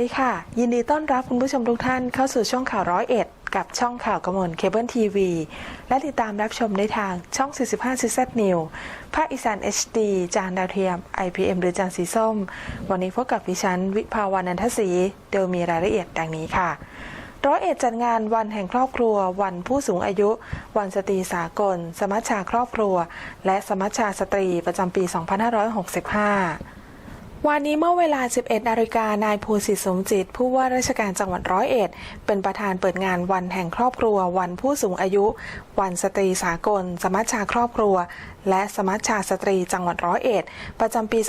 ดีค่ะ ยินดีต้อนรับคุณผู้ชมทุกท่านเข้าสู่ช่องข่าวร้อยเอ็ดกับช่องข่าวกระมวลเคเบิลทีวีและติดตามรับชมได้ทางช่อง 45 c z New ภาคอีสาน HD จานดาวเทียม IPM หรือจานสีส้ม วันนี้พบกับดิฉัน วิภาวานันทศรีโดยมีรายละเอียดดังนี้ค่ะร้อยเอ็ดจัดงานวันแห่งครอบครัว วันผู้สูงอายุ วันสตรีสากล สมัชชาครอบครัว และสมัชชาสตรีประจำปี 2565 วันนี้เมื่อเวลา 11 นาฬิกา นายภูสิทธิสมจิต ผู้ว่าราชการจังหวัดร้อยเอ็ด เป็นประธานเปิดงานวันแห่งครอบครัว วันผู้สูงอายุ วันสตรีสากล สมัชชาครอบครัว และสมัชชาสตรีจังหวัดร้อยเอ็ด ประจำปี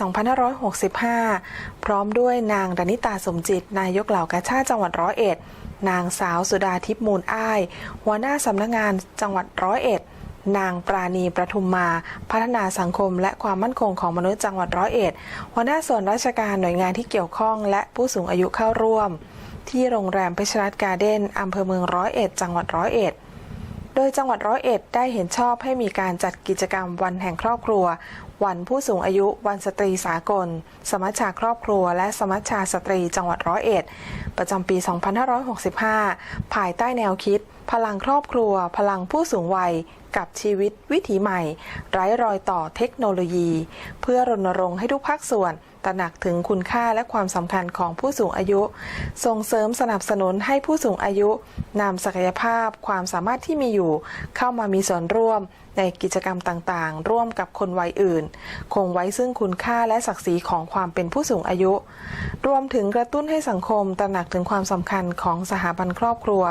2565 พร้อมด้วยนางดนิตาสมจิต นายกเหล่ากาชาติจังหวัดร้อยเอ็ด นางสาวสุดาทิพย์มูลอ้าย หัวหน้าสำนักงานจังหวัดร้อยเอ็ด นางปราณีประทุมมา พัฒนาสังคม และความมั่นคงของมนุษย์จังหวัดร้อยเอ็ดหัวหน้าส่วนราชการหน่วยงานที่เกี่ยวข้อง และผู้สูงอายุเข้าร่วม ที่โรงแรมเพชรรัตการ์เด้นอำเภอเมืองร้อยเอ็ดจังหวัดร้อยเอ็ดโดยจังหวัดร้อยเอ็ดได้เห็นชอบให้มีการจัดกิจกรรมวันแห่งครอบครัว วันผู้สูงอายุ วันสตรีสากล สมัชชาครอบครัว และสมัชชาสตรีจังหวัดร้อยเอ็ดประจำปี 2565 ภายใต้แนวคิด พลังครอบครัว พลังผู้สูงวัย กับชีวิตวิถีใหม่ ไร้รอยต่อเทคโนโลยี เพื่อรณรงค์ให้ทุกภาคส่วน ตระหนักถึงคุณค่าและความสำคัญของผู้สูงอายุ ส่งเสริมสนับสนุนให้ผู้สูงอายุนำศักยภาพความสามารถที่มีอยู่ เข้ามามีส่วนร่วมในกิจกรรมต่างๆ ร่วมกับคนวัยอื่น คงไว้ซึ่งคุณค่าและศักดิ์ศรีของความเป็นผู้สูงอายุ รวมถึงกระตุ้นให้สังคมตระหนักถึงความสำคัญของสถาบันครอบครัว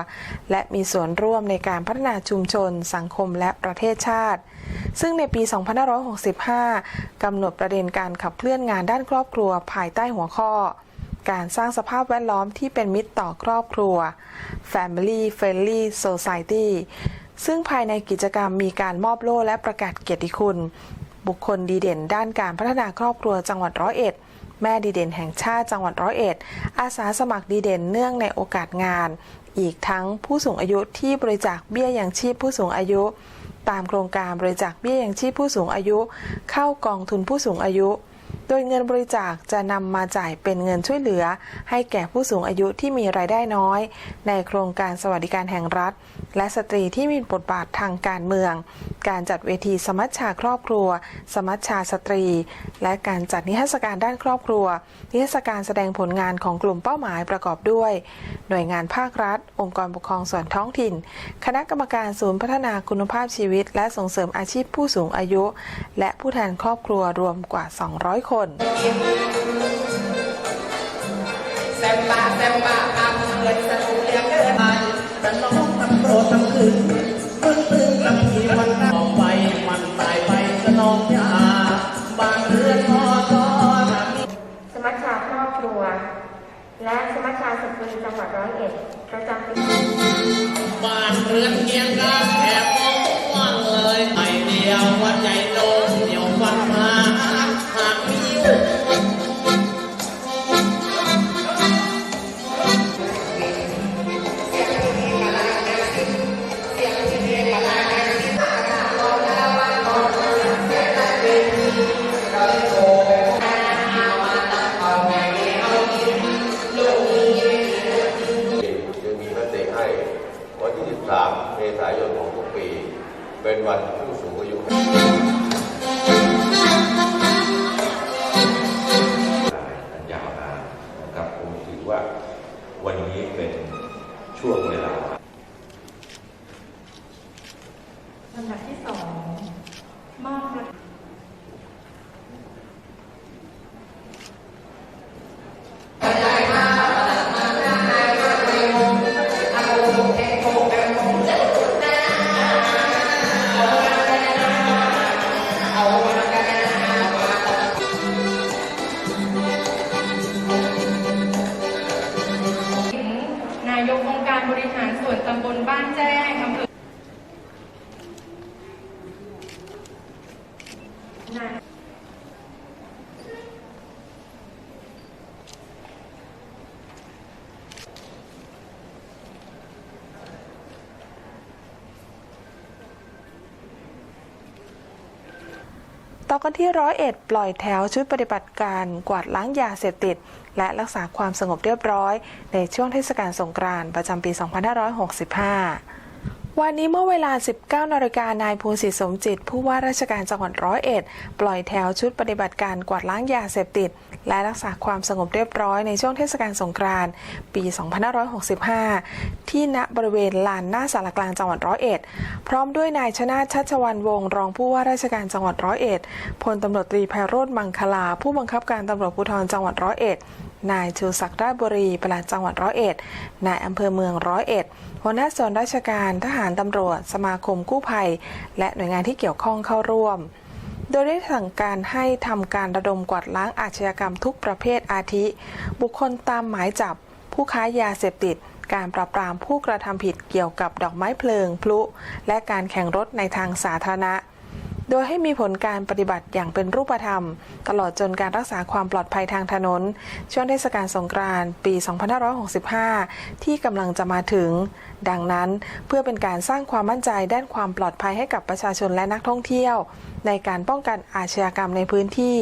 และมีส่วนร่วมในการพัฒนาชุมชน สังคมและประเทศชาติ ซึ่งในปี 2565 กำหนดประเด็นการขับเคลื่อนงานด้านครอบครัวภายใต้หัวข้อ การสร้างสภาพแวดล้อมที่เป็นมิตรต่อครอบครัว Family Friendly Society ซึ่งภายในกิจกรรมมีการมอบโล่และประกาศเกียรติคุณ บุคคลดีเด่นด้านการพัฒนาครอบครัวจังหวัดร้อยเอ็ดแม่ดีเด่นแห่งชาติจังหวัดร้อยเอ็ด อาสาสมัครดีเด่นเนื่องในโอกาสงาน อีกทั้งผู้สูงอายุที่บริจาคเบี้ยยังชีพผู้สูงอายุ ตามโครงการบริจาคเบี้ยยังชีพผู้สูงอายุ เข้ากองทุนผู้สูงอายุ โดยเงินบริจาคจะนำมาจ่ายเป็นเงินช่วยเหลือ ให้แก่ผู้สูงอายุที่มีรายได้น้อย ในโครงการสวัสดิการแห่งรัฐ และสตรีที่มีบทบาททางการเมือง การจัดเวทีสมัชชาครอบครัว สมัชชาสตรี และการจัดนิทรรศการด้านครอบครัว นิทรรศการแสดงผลงานของกลุ่มเป้าหมายประกอบด้วย หน่วยงานภาครัฐ องค์กรปกครองส่วนท้องถิ่น คณะกรรมการศูนย์พัฒนาคุณภาพชีวิต และส่งเสริมอาชีพผู้สูงอายุ และผู้แทนครอบครัวรวมกว่า 200 คนแซำโปรดทำคืนตึ้งตึงลำทีวันออกไปมันตายไปสนองยาบางเรือนพอตอนนั้นสมัชชาครอบครัว และสมัชชาสตรีจังหวัดร้อยเอ็ดประจำปีบ้านเรือนเกียงกาแถบมองว่างเลยไอเดียววัดใหญ่โต กันที่ร้อยเอ็ดปล่อยแถวชุดปฏิบัติการกวาดล้างยาเสพติด และรักษาความสงบเรียบร้อย ในช่วงเทศกาลสงกรานต์ประจำปี 2565 วันนี้เมื่อเวลา 19 นาฬิกานายภูสิทธิสมจิต ผู้ว่าราชการจังหวัดร้อยเอ็ด ปล่อยแถวชุดปฏิบัติการกวาดล้างยาเสพติด และรักษาความสงบเรียบร้อยในช่วงเทศกาลสงกรานต์ปี 2565 ที่ณบริเวณลานหน้าสารกลางจังหวัดร้อยเอ็ด พร้อมด้วยนายชนาชัชวันวงศ์รองผู้ว่าราชการจังหวัดร้อยเอ็ด พลตำรวจตรีไพโรธมังคลา ผู้บังคับการตำรวจภูธรจังหวัดร้อยเอ็ด นายชูศักดิ์ราชบุรีปลัดจังหวัดร้อยเอ็ด นายอำเภอเมืองร้อยเอ็ด หัวหน้าส่วนราชการทหารตำรวจ สมาคมกู้ภัย และหน่วยงานที่เกี่ยวข้องเข้าร่วม โดยได้สั่งการให้ทำการระดมกวาดล้างอาชญากรรมทุกประเภทอาทิ บุคคลตามหมายจับ ผู้ค้ายาเสพติด การปราบปรามผู้กระทำผิดเกี่ยวกับดอกไม้เพลิง พลุ และการแข่งรถในทางสาธารณะ โดยให้มีผลการปฏิบัติอย่างเป็นรูปธรรม ตลอดจนการรักษาความปลอดภัยทางถนน ช่วงเทศกาลสงกรานต์ปี 2565 ที่กำลังจะมาถึง ดังนั้นเพื่อเป็นการสร้างความมั่นใจด้านความปลอดภัยให้กับประชาชนและนักท่องเที่ยว ในการป้องกันอาชญากรรมในพื้นที่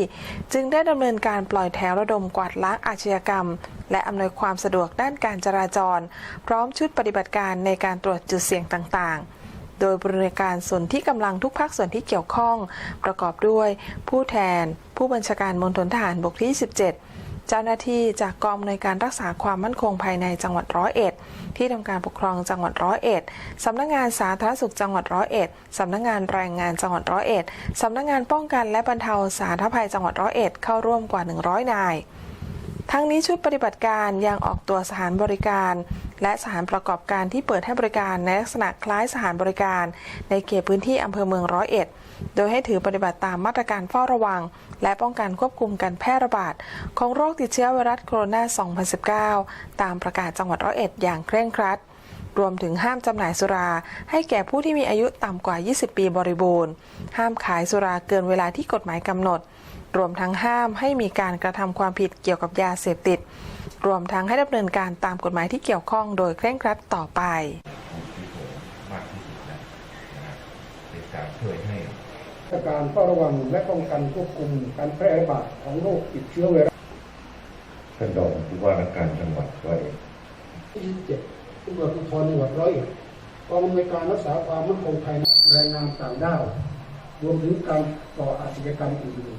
จึงได้ดำเนินการปล่อยแถวระดมกวาดล้างอาชญากรรม และอำนวยความสะดวกด้านการจราจร พร้อมชุดปฏิบัติการในการตรวจจุดเสี่ยงต่างๆ โดยบริการส่วนที่กำลังทุกภาคส่วนที่เกี่ยวข้อง ประกอบด้วยผู้แทน ผู้บัญชาการมณฑลทหารบกที่ 17 เจ้าหน้าที่จากกองในวยการรักษาความมั่นคงภายในจังหวัดร้อยเอ็ดที่ทำการปกครองจังหวัดร้อยเอ็ดสำนักงานสาธารณสุขจังหวัดร้อยเอ็ดสำนักงานแรงงานจังหวัดร้อยเอ็ดสำนักงานป้องกันและบรรเทาสาธารณภัยจังหวัดร้อยเอ็ดเข้าร่วมกว่า 100 นายทั้งนี้ชุดปฏิบัติการยังออกตัวสถานบริการ และสถานประกอบการที่เปิดให้บริการในลักษณะคล้ายสถานบริการ ในเขตพื้นที่อำเภอเมืองร้อยเอ็ด โดยให้ถือปฏิบัติตามมาตรการเฝ้าระวัง และป้องกันควบคุมการแพร่ระบาด ของโรคติดเชื้อไวรัสโคโรนา 2019 ตามประกาศจังหวัดร้อยเอ็ดอย่างเคร่งครัดรวมถึงห้ามจำหน่ายสุราให้แก่ผู้ที่มีอายุต่ำกว่า 20 ปีบริบูรณ์ ห้ามขายสุราเกินเวลาที่กฎหมายกำหนด รวมทั้งห้ามให้มีการกระทำความผิดเกี่ยวกับยาเสพติด รวมทั้งให้ดำเนินการตามกฎหมายที่เกี่ยวข้องโดยเคร่งครัดต่อไปมากที่สุดนะนะฮะเป็นการช่วยให้มาตรการเฝ้าระวังและป้องกันควบคุมการแพร่ระบาดของโรคติดเชื้อไวรัสท่านรองผู้ว่าราชการจังหวัดร้อยเอ็ดที่27ตำรวจภูธรจังหวัดร้อยเอ็ดกองอำนวยการรักษาความมั่นคงภายในแรงงานต่างด้าวรวมถึงการต่ออาชญากรรมอื่น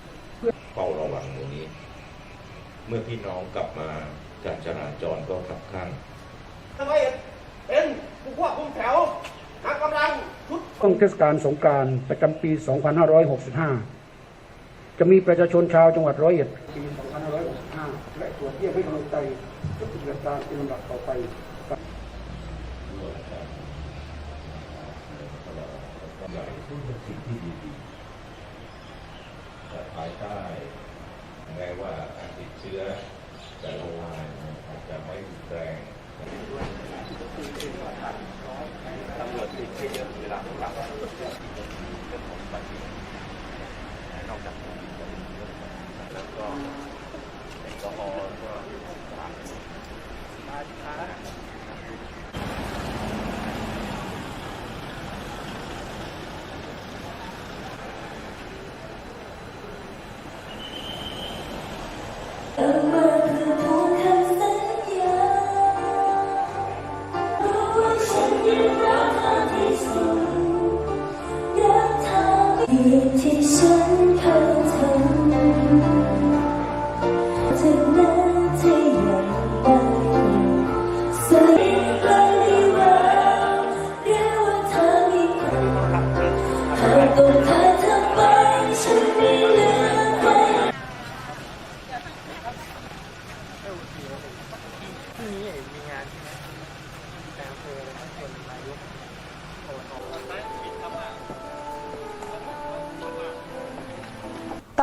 ๆเฝ้าระวังตรงนี้ เมื่อพี่น้องกลับมาการจราจรก็ขับข้างร้อยเอ็ดเป็นผู้ควบคุมแถวหากำลังชุดช่วงเทศกาลสงกรารประจำปี 2565 จะมีประชาชนชาวจังหวัดร้อยเอ็ดปี 2565 และตรวจเยี่ยมให้กำลังใจทุกปฏิบัติการเป็นลำดับต่อไป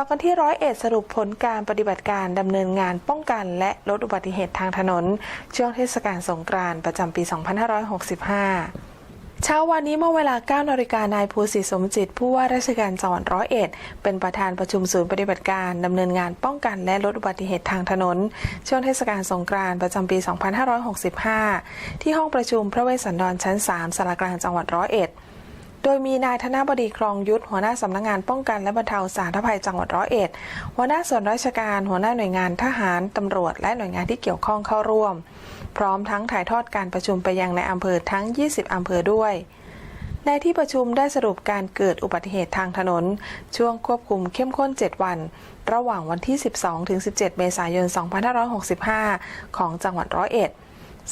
กันที่ร้อยเอ็ดสรุปผลการปฏิบัติการดำเนินงานป้องกัน และลดอุบัติเหตุทางถนน ช่วงเทศกาลสงกรานต์ประจำปี 2565เช้าวันนี้เมื่อเวลา 9นาฬิกานายภูสิทธิสมจิต ผู้ว่าราชการจังหวัดร้อยเอ็ด เป็นประธานประชุมศูนย์ปฏิบัติการดำเนินงานป้องกันและลดอุบัติเหตุทางถนน ช่วงเทศกาลสงกรานต์ประจำปี 2565 ที่ห้องประชุมพระเวสสันดรชั้น 3สารกลางจังหวัดร้อยเอ็ด โดยมีนายธนบดีครองยุทธหัวหน้าสำนักงานป้องกันและบรรเทาสาธารณภัยจังหวัดร้อยเอ็ด หัวหน้าส่วนราชการ หัวหน้าหน่วยงานทหารตำรวจ และหน่วยงานที่เกี่ยวข้องเข้าร่วม พร้อมทั้งถ่ายทอดการประชุมไปยังในอำเภอทั้ง 20 อำเภอด้วยในที่ประชุมได้สรุปการเกิดอุบัติเหตุทางถนน ช่วงควบคุมเข้มข้น 7 วัน ระหว่างวันที่ 12 ถึง 17 เมษายน 2565 ของจังหวัดร้อยเอ็ด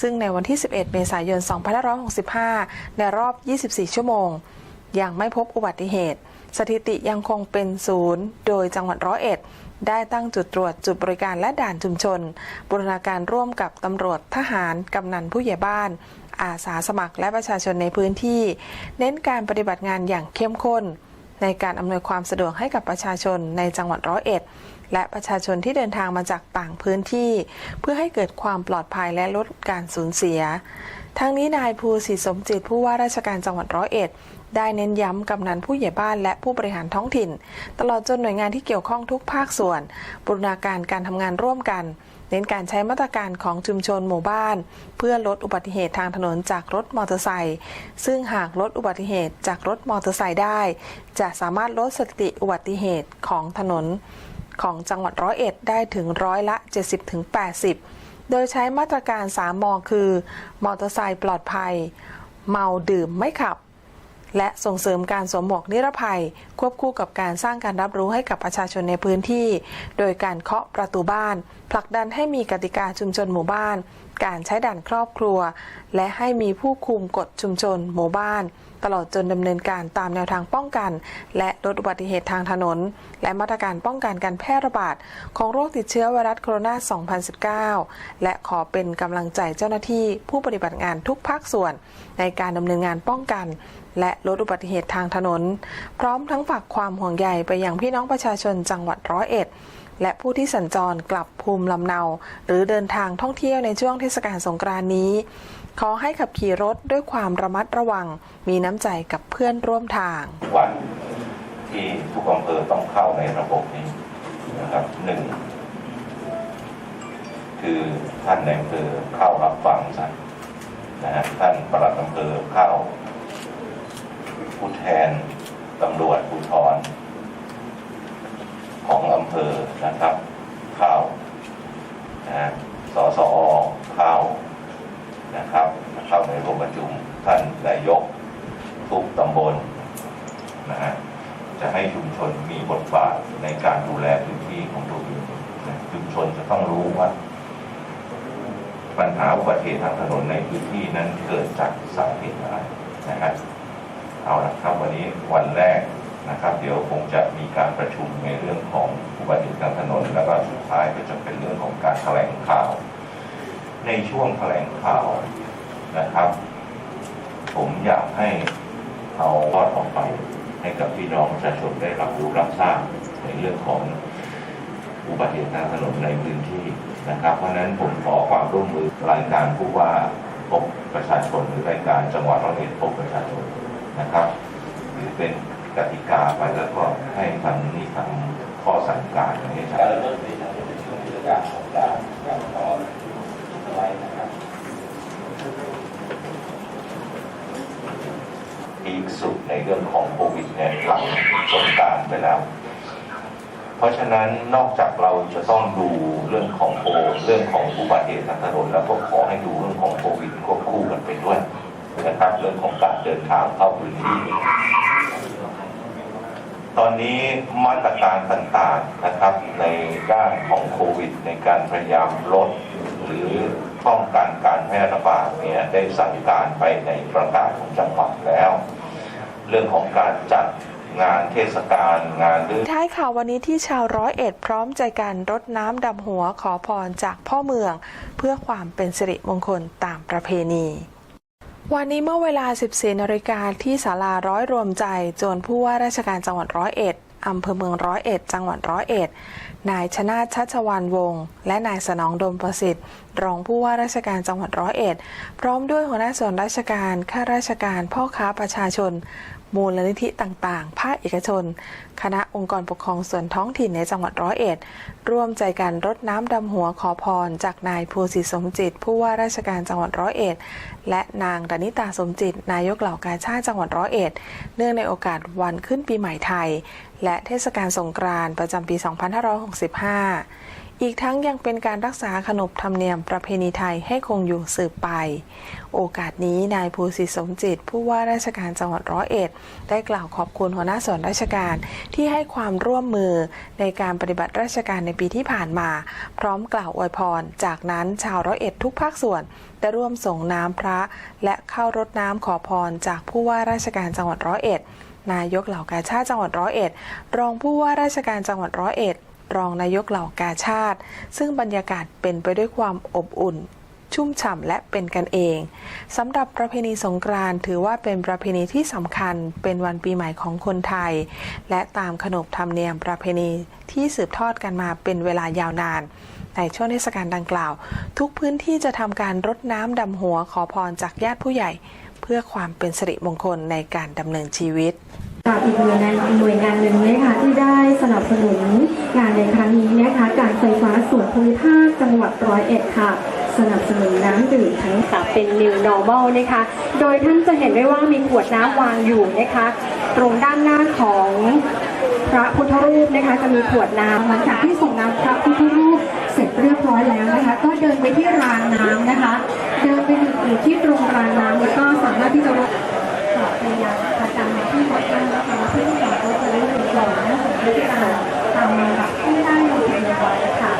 ซึ่งในวันที่ 11 เมษายน 2565 ในรอบ 24 ชั่วโมง ยังไม่พบอุบัติเหตุ สถิติยังคงเป็นศูนย์โดยจังหวัดร้อยเอ็ด ได้ตั้งจุดตรวจจุดบริการและด่านชุมชนบูรณาการร่วมกับตำรวจทหารกำนันผู้ใหญ่บ้านอาสาสมัครและประชาชนในพื้นที่ เน้นการปฏิบัติงานอย่างเข้มข้น ในการอำนวยความสะดวกให้กับประชาชนในจังหวัดร้อยเอ็ด และประชาชนที่เดินทางมาจากต่างพื้นที่ เพื่อให้เกิดความปลอดภัยและลดการสูญเสีย ทั้งนี้นายภูสิทธิสมจิตผู้ว่าราชการจังหวัดร้อยเอ็ดได้เน้นย้ำกำนันผู้ใหญ่บ้านและผู้บริหารท้องถิ่น ตลอดจนหน่วยงานที่เกี่ยวข้องทุกภาคส่วนบูรณาการการทำงานร่วมกัน เน้นการใช้มาตรการของชุมชนหมู่บ้าน เพื่อลดอุบัติเหตุทางถนนจากรถมอเตอร์ไซค์ซึ่งหากลดอุบัติเหตุจากรถมอเตอร์ไซค์ได้ จะสามารถลดสถิติอุบัติเหตุของถนนของจังหวัดร้อยเอ็ดได้ถึงร้อยละ 70-80 โดยใช้มาตรการ3มคือ มอเตอร์ไซค์ปลอดภัย เมาดื่มไม่ขับ และส่งเสริมการสวมหมวกนิรภัย ควบคู่กับการสร้างการรับรู้ให้กับประชาชนในพื้นที่ โดยการเคาะประตูบ้าน ผลักดันให้มีกติกาชุมชนหมู่บ้าน การใช้ด่านครอบครัว และให้มีผู้คุมกฎชุมชนหมู่บ้าน ตลอดจนดำเนินการตามแนวทางป้องกัน และลดอุบัติเหตุทางถนน และมาตรการป้องกันการแพร่ระบาด ของโรคติดเชื้อไวรัสโคโรนา 2019 และขอเป็นกำลังใจเจ้าหน้าที่ผู้ปฏิบัติงานทุกภาคส่วน ในการดำเนินงานป้องกัน และลดอุบัติเหตุทางถนน พร้อมทั้งฝากความห่วงใยไปยังพี่น้องประชาชนจังหวัดร้อยเอ็ดและผู้ที่สัญจรกลับภูมิลำเนา หรือเดินทางท่องเที่ยวในช่วงเทศกาลสงกรานต์นี้ ขอให้ขับขี่รถด้วยความระมัดระวัง มีน้ำใจกับเพื่อนร่วมทาง วันที่ทุกอำเภอต้องเข้าในระบบนี้นะครับหนึ่งคือท่านในอำเภอเข้ารับฟังสัตว์นะฮะท่านประหลัดอำเภอเข้าผู้แทนตำรวจภูธรของอำเภอนะครับ เข้านะฮะสสอเข้านะครับเข้าในร่วมประชุมท่านนายกทุกตำบล นะฮะจะให้ชุมชนมีบทบาทในการดูแลพื้นที่ของตัวเองนะชุมชนจะต้องรู้ว่า ปัญหาอุบัติเหตุทางถนนในพื้นที่นั้นเกิดจากสาเหตุอะไรนะฮะเอาละครับวันนี้วันแรกนะครับ เดี๋ยวคงจะมีการประชุมในเรื่องของอุบัติเหตุทางถนน แล้วก็สุดท้ายก็จะเป็นเรื่องของการแถลงข่าว ในช่วงแถลงข่าวนะครับ ผมอยากให้ เอาทอดออกไปให้กับพี่น้องประชาชนได้รับรู้รับทราบในเรื่องของ อุบัติเหตุทางถนนในพื้นที่นะครับ เพราะฉะนั้นผมขอความร่วมมือรายการผู้ว่าพบประชาชนหรือรายการจังหวัดร้อยเอ็ดพบประชาชนนะครับหรือเป็นกติกาไปแล้วก็ให้ทางนี้ทำข้อสั่งการอย่างนี้ครับเริ่มในทางกิจการของการการขอไว้นะครับพีคสุดในเรื่องของโควิดเนี่ยหลังสงการไปแล้ว เพราะฉะนั้นนอกจากเราจะต้องดูเรื่องของโคเรื่องของอุบัติเหตุทางถนนแล้วก็ขอให้ดูเรื่องของโควิดควบคู่กันไปด้วยนะครับเรื่องของการเดินทางเข้าพื้นที่ ตอนนี้มาตรการต่างๆนะครับในด้านของโควิด ในการพยายามลดหรือป้องกันการแพร่ระบาดเนี่ยได้สั่งการไปในประกาศของจังหวัดแล้ว เรื่องของการจัด งานเทศกาลงานรื่นท้ายข่าววันนี้ที่ชาวร้อยเอ็ดพร้อมใจกันรดน้ำดำหัวขอพรจากพ่อเมือง เพื่อความเป็นสิริมงคลตามประเพณีวันนี้เมื่อเวลา 14นาฬิกาที่ศาลาร้อยรวมใจโจนผู้ว่าราชการจังหวัดร้อยเอ็ดอำเภอเมืองร้อยเอ็ด จังหวัดร้อยเอ็ด นายชนาชัชวานวงศ์และนายสนองดมประสิทธิ์ รองผู้ว่าราชการจังหวัดร้อยเอ็ด พร้อมด้วยหัวหน้าส่วนราชการ ข้าราชการ พ่อค้าประชาชน มูลนิธิต่างๆ ภาคเอกชน คณะองค์กรปกครองส่วนท้องถิ่นในจังหวัดร้อยเอ็ด ร่วมใจกันรดน้ำดำหัวขอพร จากนายภูสิทธิสมจิต ผู้ว่าราชการจังหวัดร้อยเอ็ด และนางดนิตาสมจิต นายกเหล่ากาชาติจังหวัดร้อยเอ็ด เนื่องในโอกาสวันขึ้นปีใหม่ไทย และเทศกาลสงกรานต์ประจำปี 256 2565 อีกทั้งยังเป็นการรักษาขนบธรรมเนียมประเพณีไทยให้คงอยู่สืบไป โอกาสนี้นายภูสิทธิสมจิต ผู้ว่าราชการจังหวัดร้อยเอ็ด ได้กล่าวขอบคุณหัวหน้าส่วนราชการที่ให้ความร่วมมือในการปฏิบัติราชการในปีที่ผ่านมา พร้อมกล่าวอวยพร จากนั้นชาวร้อยเอ็ดทุกภาคส่วนได้ร่วมส่งน้ำพระ และเข้ารดน้ำขอพรจากผู้ว่าราชการจังหวัดร้อยเอ็ดนายกเหล่ากาชาติจังหวัดร้อยเอ็ด รองผู้ว่าราชการจังหวัดร้อยเอ็ด รองนายกเหล่ากาชาติ ซึ่งบรรยากาศเป็นไปด้วยความอบอุ่น ชุ่มฉ่ำและเป็นกันเองสำหรับประเพณีสงกรานต์ถือว่าเป็นประเพณีที่สำคัญเป็นวันปีใหม่ของคนไทย และตามขนบธรรมเนียมประเพณีที่สืบทอดกันมาเป็นเวลายาวนานในช่วงเทศกาลดังกล่าว ทุกพื้นที่จะทำการรดน้ำดำหัวขอพรจากญาติผู้ใหญ่ เพื่อความเป็นสิริมงคลในการดำเนินชีวิต ค่ะอีกหน่วยงานหน่วยงานหนึ่งนะคะที่ได้สนับสนุนงานในครั้งนี้นะคะการไฟฟ้าส่วนภูมิภาคจังหวัดร้อยเอ็ดค่ะ สนับสนุนน้ำดื่มทั้งสามเป็น New Normal นะคะ โดยท่านจะเห็นได้ว่ามีขวดน้ำวางอยู่นะคะ ตรงด้านหน้าของพระพุทธรูปนะคะจะมีขวดน้ำหลังจากที่ส่งน้ำพระพุทธรูปเสร็จเรียบร้อยแล้วนะคะ ก็เดินไปที่รางน้ำนะคะ เดินไปอยู่ที่ตรงรางน้ำแล้วก็สามารถที่จะขอพยายามประจำที่บอกว่านะคะเพื่อที่เราจะได้เรียนรู้นะวิธีการทำลำดับที่ได้ในเรียนรู้ค่ะ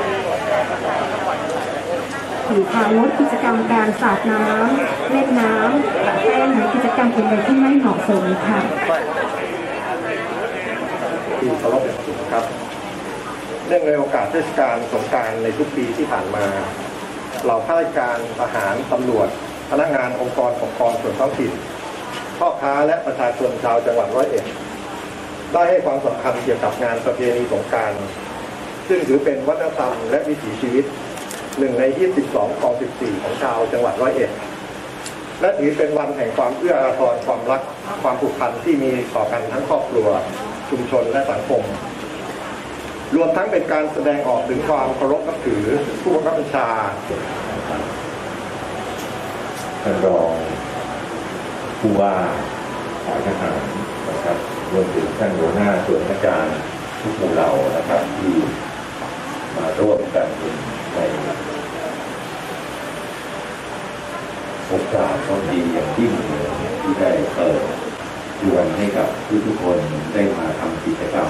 ถือพาลดกิจกรรมการสาดน้ำเล่นน้ำแป้งหรือกิจกรรมอื่นๆที่ไม่เหมาะสมค่ะที่เคารพอย่างสูงครับเนื่องในโอกาสเทศกาลสงการในทุกปีที่ผ่านมาเราข้าราชการทหารตำรวจ พนักงานองค์กรปกครองส่วนท้องถิ่นพ่อค้าและประชาชนชาวจังหวัดร้อยเอ็ดได้ให้ความสำคัญเกี่ยวกับงานประเพณีสงการ ซึ่งถือเป็นวัฒนธรรมและวิถีชีวิต หนึ่งใน 22ของ14 ของชาวจังหวัดร้อยเอ็ด และถือเป็นวันแห่งความเอื้ออาทรความรัก ความผูกพันที่มีต่อกันทั้งครอบครัว ชุมชนและสังคม รวมทั้งเป็นการแสดงออกถึงความเคารพนับถือผู้บังคับบัญชาท่านรองผู้ว่าฝ่ายทหารนะครับรวมถึงท่านหัวหน้าส่วนราชการทุกหมู่เหล่านะครับที่มาร่วมกันใน โอกาสก็ดีอย่างยิ่งเลยที่ได้เปิดชวนให้กับทุกๆคนได้มาทำกิจกรรม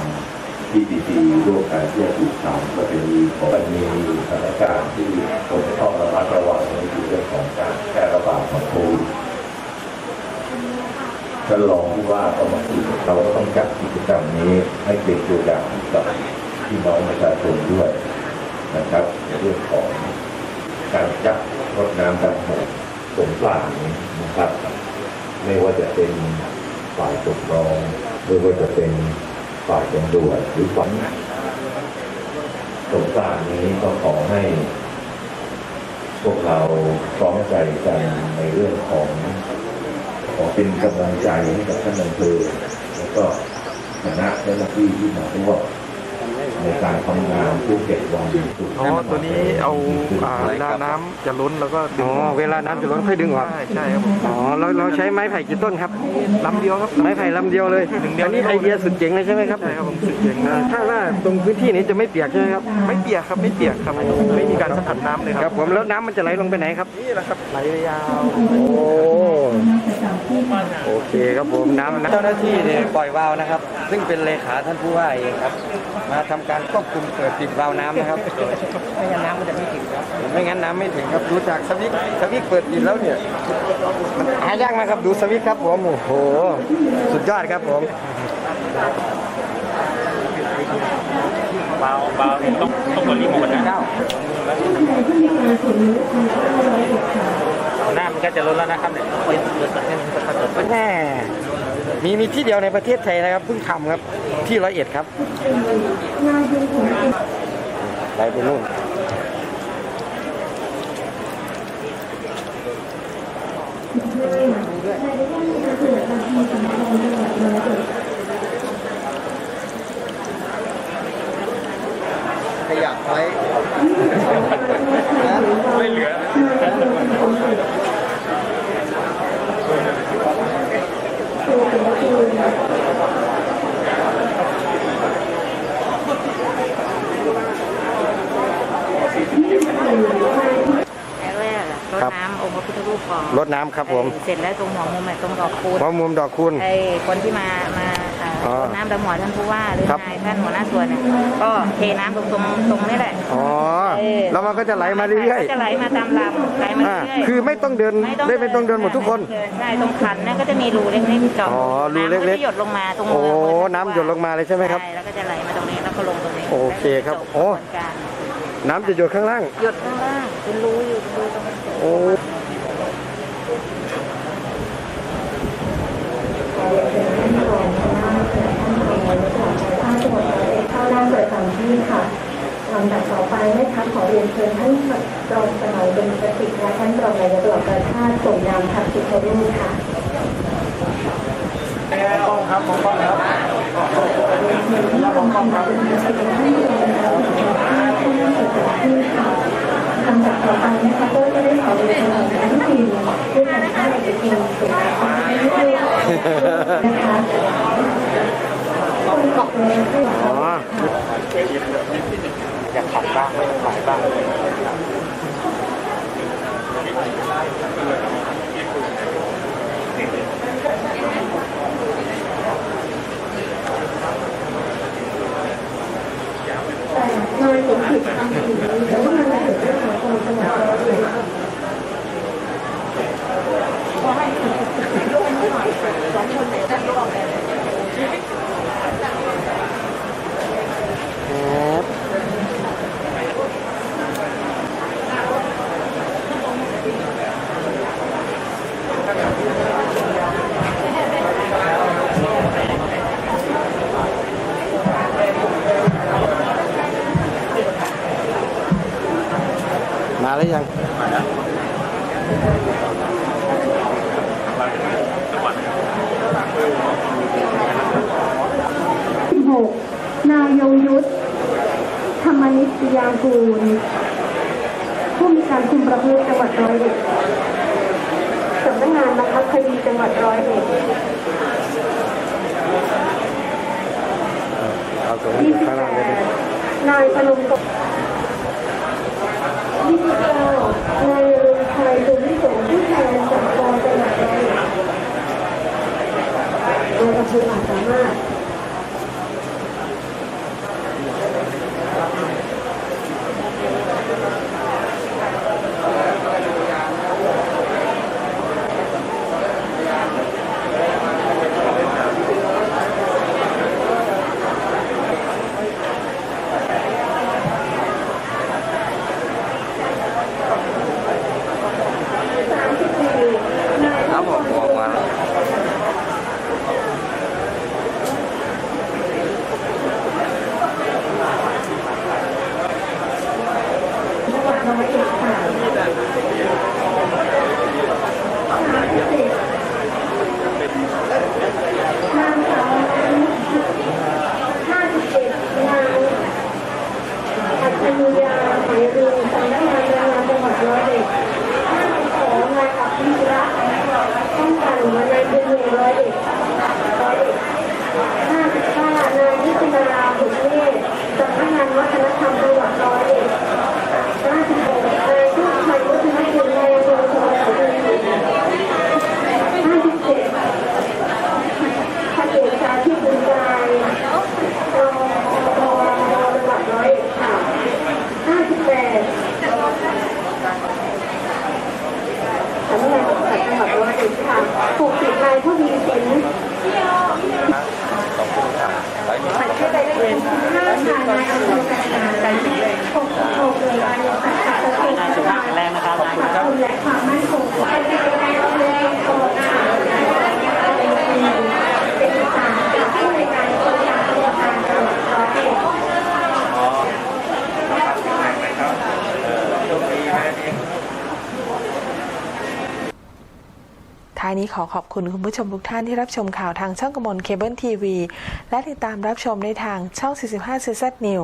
ที่ดีๆร่วมกันเพื่อสืบสานประเพณีของมันมีสถานการณ์ที่คนจะต้องระมัดระวังในเรื่องของการแพร่ระบาดของโควิดท่านรองผู้ว่าก็มาคุยเราต้องจัดกิจกรรมนี้ให้เป็นตัวอย่างกับพี่น้องประชาชนด้วย นะครับในเรื่องของการจัดรดน้ำดำหัวสงกรานต์นะครับ ไม่ว่าจะเป็นฝ่ายปกครองไม่ว่าจะเป็นฝ่ายตำรวจหรือฝ่ายสงกรานต์นี้ก็ขอให้ พวกเราพร้อมใจกันในเรื่องของขอเป็นกำลังใจให้กับท่านอำเภอแล้วก็คณะเจ้าหน้าที่ที่มาร่วม ในการทำงานผู้เก็บวันสุดอ๋อตัวนี้เอาอ่าเวลาน้ำจะล้นแล้วก็ดึงอ๋อเวลาน้ำจะล้นค่อยดึงออกใช่ใช่ครับผมอ๋อเราเราใช้ไม้ไผ่กี่ต้นครับ ลำเดียวครับ ไม้ไผ่ลำเดียวเลยหนึ่งเดียว อันนี้ไอเดียสุดเจ๋งเลยใช่ไหมครับใช่ครับผมสุดเจ๋งนะถ้าว่าตรงพื้นที่นี้จะไม่เปียกใช่ไหมครับ ไม่เปียกครับไม่เปียกครับไม่มีการสัมผัสน้ำเลยคครัรับบผมแล้วน้ำมันจะไหลลงไปไหนครับ นี่แหละครับไหลยาว โอ้โอเคครับผมน้ำนะ เจ้าหน้าที่เนี่ยปล่อยวาล์วนะครับ ซึ่งเป็นเลขาท่านผู้ว่าเองครับ มาทำการควบคุมเปิดปิดวาล์วน้ำนะครับ ไม่งั้นน้ำมันจะไม่ถึงครับไม่งั้นน้ำไม่ถึงครับดูจากสวิตช์สวิตช์เปิดปิดแล้วเนี่ยมันหายากมากครับดูสวิตช์ครับผมโอ้โหสุดยอดครับผมเบาเบาต้องต้องกดรีโมทนะหน้ามันก็จะล้นแล้วนะครับเนี่ยแน่มี มีที่เดียวในประเทศไทยนะครับเพิ่งทำครับที่ร้อยเอ็ดครับไปไปนู่นขยับไว้ไม่เหลือ แรกๆอะรดน้ำองค์พระพุทธ รูปก่อนรดน้ำครับผมเสร็จแล้วตรงหัวมุมอะตรงดอกคูณพร้อมมุมดอกคุณ ไอ้คนที่มามาอ่าอ๋อรดน้ำดำหัวท่านผู้ว่าหรือครับ นายท่านหัวหน้าส่วนเนี่ยก็เทน้ำตรงตรงตรงนี้แหละอ๋อเออแล้วมันก็จะไหลมาเรื่อยก็จะไหลมาตามลำไหลมาๆอ่าเรื่อยๆคือไม่ต้องเดินได้ไม่ต้องเดินหมดทุกคน ใช่ตรงขันนั่นก็จะมีรูเล็กๆเจาะอ๋อรูเล็กๆ น้ำก็จะหยดลงมาตรงโอ้มืมืท่าน้ำหยดลงมาเลยใช่ไหมครับ ใช่แล้วก็จะไหลมาตรงนี้แล้วก็ลงตรงนี้โอเคครับแล้วก็จโอ้กระบวนการ น้ำจะหยดข้างล่าง หยดข้างล่างเป็นรูอยู่เป็นรูตรงนี้โอ้ เข้าด้านประจำที่ค่ะ ลำดับต่อไปนะคะขอเรียนเชิญท่านรองสนองเป็นประสิทธิ์และท่านรองนายกเหล่ากาชาติส่งนามทัพสิทธิรูปค่ะต้องครับผมต้องครับ ทำดับต่อไปนะคะก็จะได้ขอเรียนเชิญท่านทีมด้วยกันท่านเอกชนส่งนามทัพสิทธิรูปนะคะขอบคุณค่ะอ๋ออยากขัดบ้างไม่ขายบ้าง นายสมจิตทำสิ่งนี้แต่ว่ามันเกิดเรื่องของคนจังหวัดร้อยเอ็ด ครับมาแล้วยัง 16 นายยงยุทธ ธรรมนิ ตยากูลผู้มีการคุมประพฤติจังหวัดร้อยเอ็ดสำนักงานบังคับคดีจังหวัดร้อยเอ็ดเอาตรงนี้อยู่ข้างล่างเลยดิ28นายพนมกบ29นายรุงชัยสุวิสงผู้แทนจากกองจังหวัดร้อยเอ็ดโดยอำเภออาจสามารถ ท้ายนี้ขอขอบคุณคุณผู้ชมทุกท่านที่รับชมข่าวทางช่องกมลเคเบิลทีวีและติดตามรับชมในทางช่อง 45 CZ New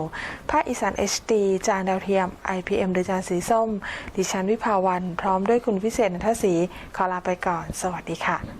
ภาคอีสาน HD จานดาวเทียม IPM หรือจานสีส้ม ดิฉันวิภาวัน พร้อมด้วยคุณวิเศษนันทศรีขอลาไปก่อน สวัสดีค่ะ